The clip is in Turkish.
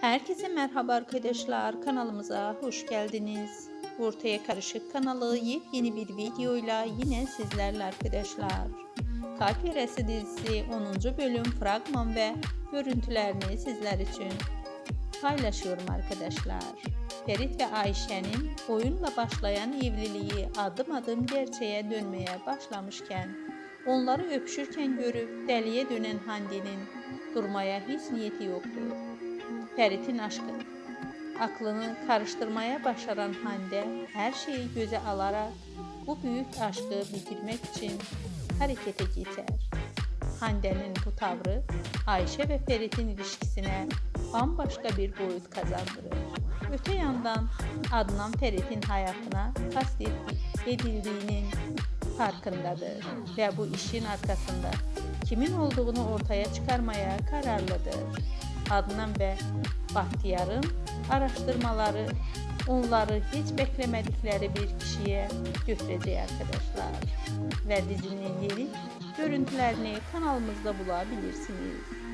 Herkese merhaba arkadaşlar. Kanalımıza hoş geldiniz. Ortaya Karışık kanalı yepyeni bir videoyla yine sizlerle arkadaşlar. Kalp Yarası dizisi 10. bölüm fragman ve görüntülerini sizler için paylaşıyorum arkadaşlar. Ferit ve Ayşe'nin oyunla başlayan evliliği adım adım gerçeğe dönmeye başlamışken onları öpüşürken görüp deliye dönen Hande'nin durmaya hiç niyeti yoktu. Ferit'in aşkı. Aklını karıştırmaya başaran Hande her şeyi göze alarak bu büyük aşkı bitirmek için harekete geçer. Hande'nin bu tavrı Ayşe ve Ferit'in ilişkisine bambaşka bir boyut kazandırır. Öte yandan Adnan Ferit'in hayatına kastet edildiğinin farkındadır ve bu işin arkasında kimin olduğunu ortaya çıkarmaya kararlıdır. Adnan ve Bahtiyar'ın araştırmaları onları hiç beklemedikleri bir kişiye götürecek arkadaşlar. Ve dizinin yeni görüntülerini kanalımızda bulabilirsiniz.